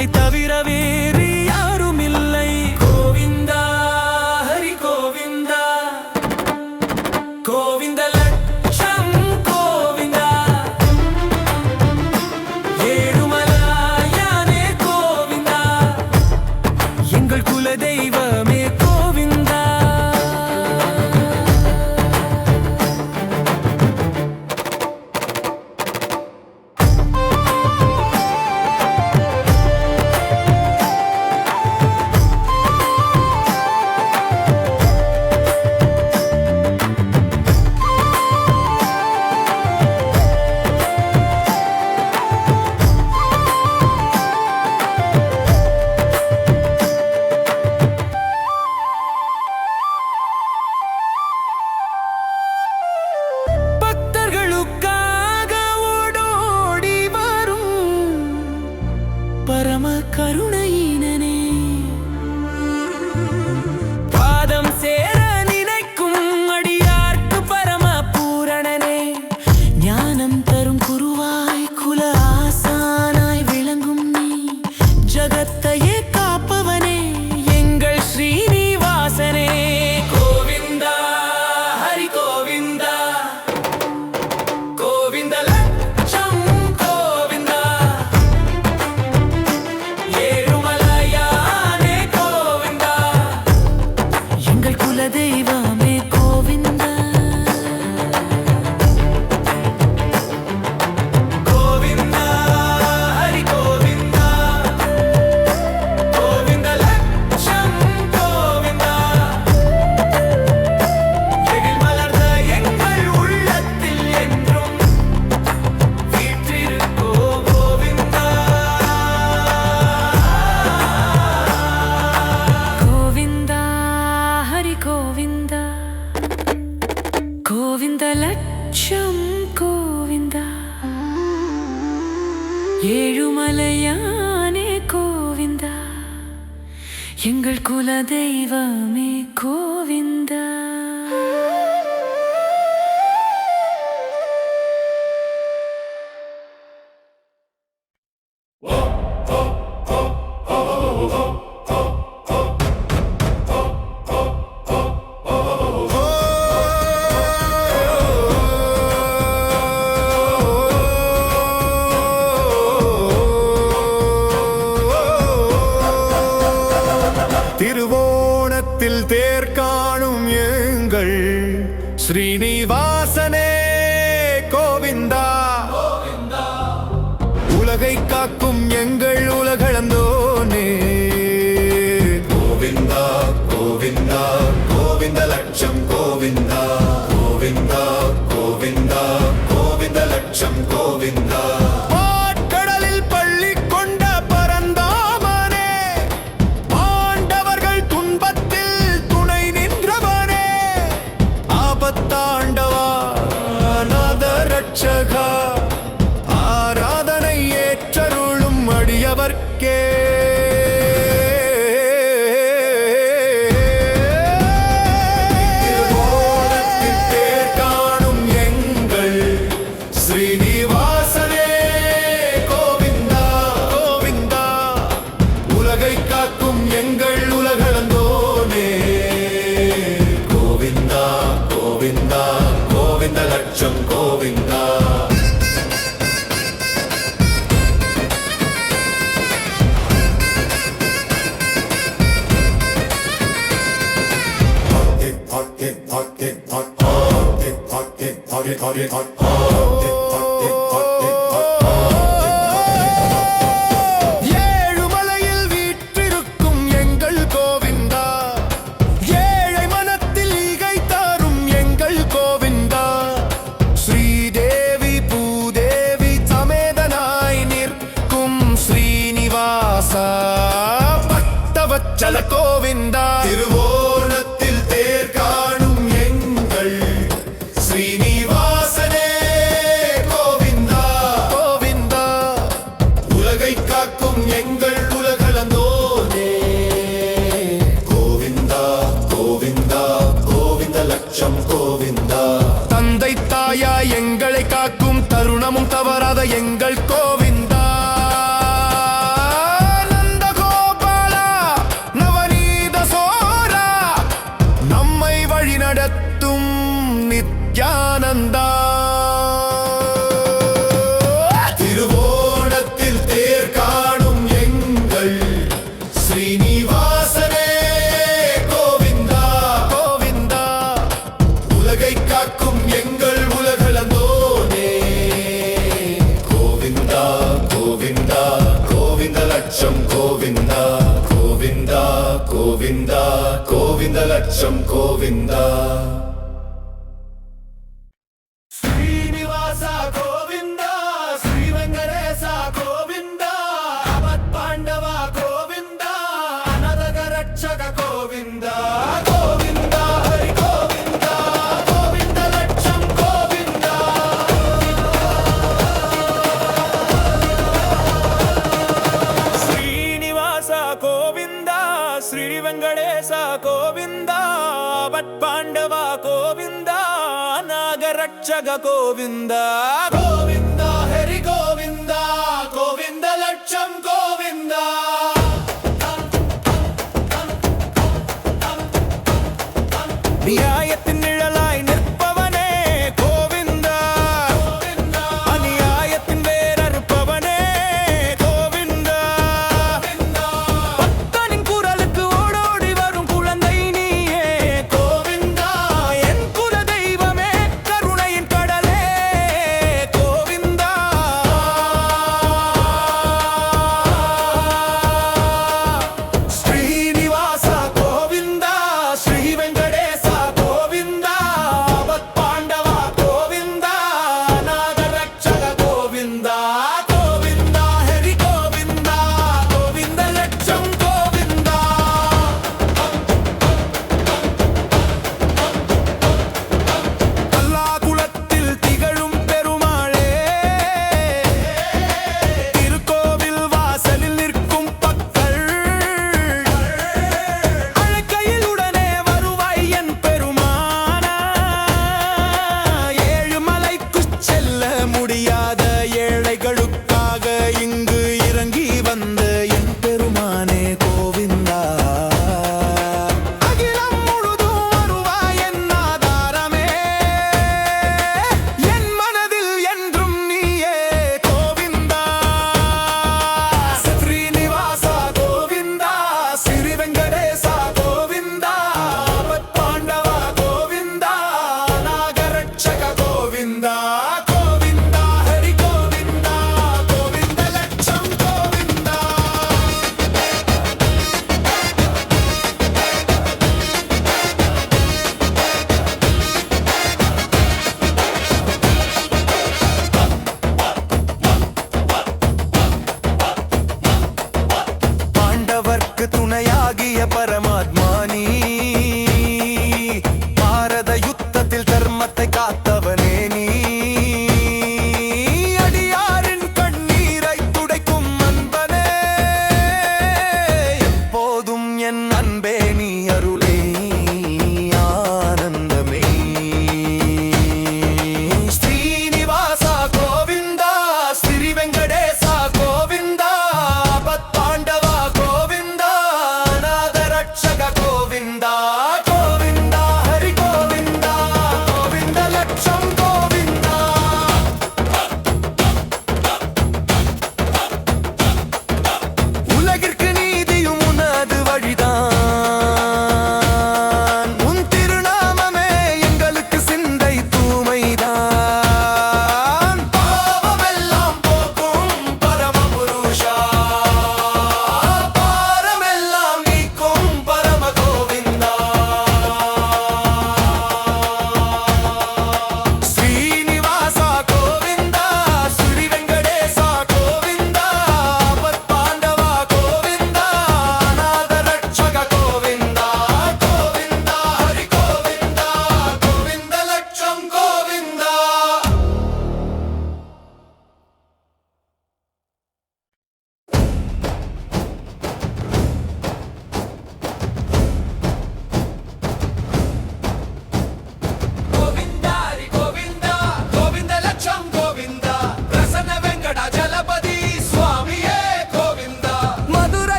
உன்னை தவிர வேறு వంద లక్షం గోవింద ஏழுமலையானே கோவிந்தா. எங்கள் குல தெய்வமே கோவிந்தா. லட்சம் கோவிந்தா get hot. லட்சம் கோவிந்தா గోవిందా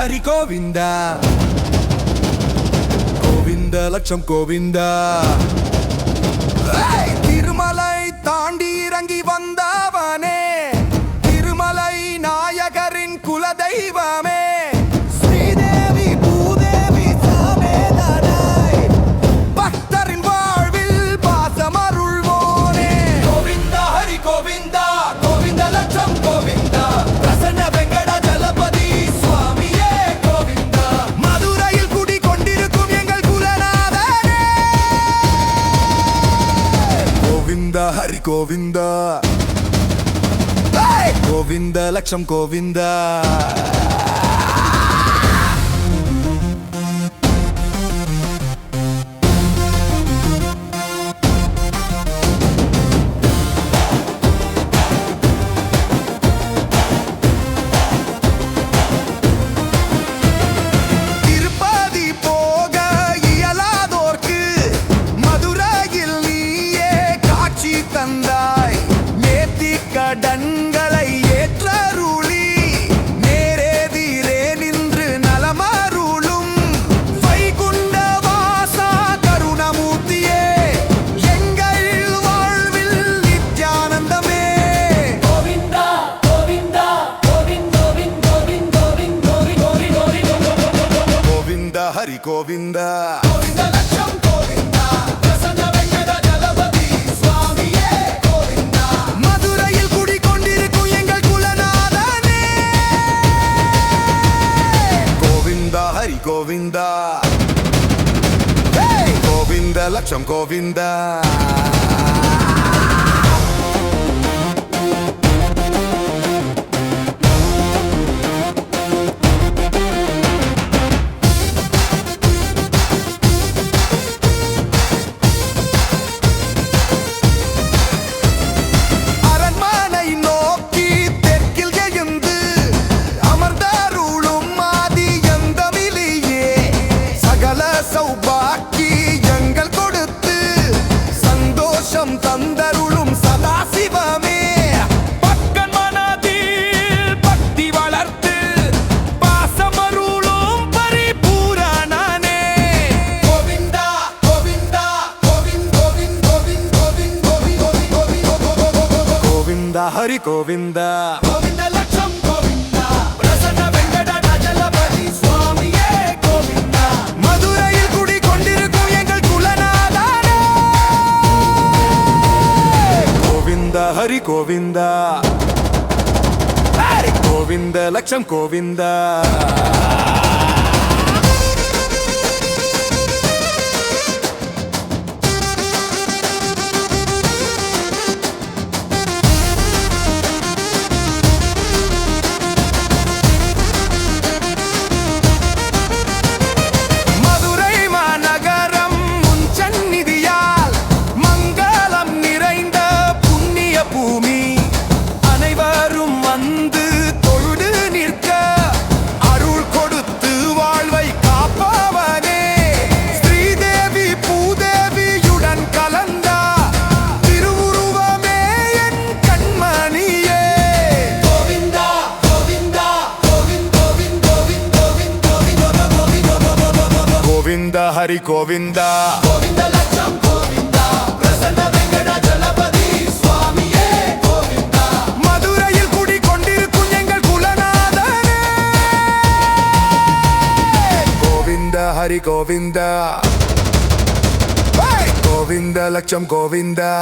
హరి గోవిందా? గోవింద లక్ష్యం గోవిందా? గోవింద. గోవింద లక్ష్యం గోవింద. గోవిందా கோவிந்தா ஹரி கோவிந்தா. கோவிந்த லட்சம் கோவிந்தா பிரசன்ன வெங்கட நஜலபதி சுவாமியே கோவிந்தா. மதுரையில் குடி கொண்டிருக்கும் ஹரி கோவிந்த லட்சம் கோவிந்தா. ஹரி கோவிந்தா கோவிந்த லட்சம் கோவிந்தா. பிரசன்ன வெங்கட ஜலபதி. சுவாமியே கோவிந்தா. மதுரையில் குடி கொண்டிருக்கும் எங்கள் குலநாதனே. கோவிந்த ஹரி கோவிந்தா கோவிந்த லட்சம் கோவிந்தா.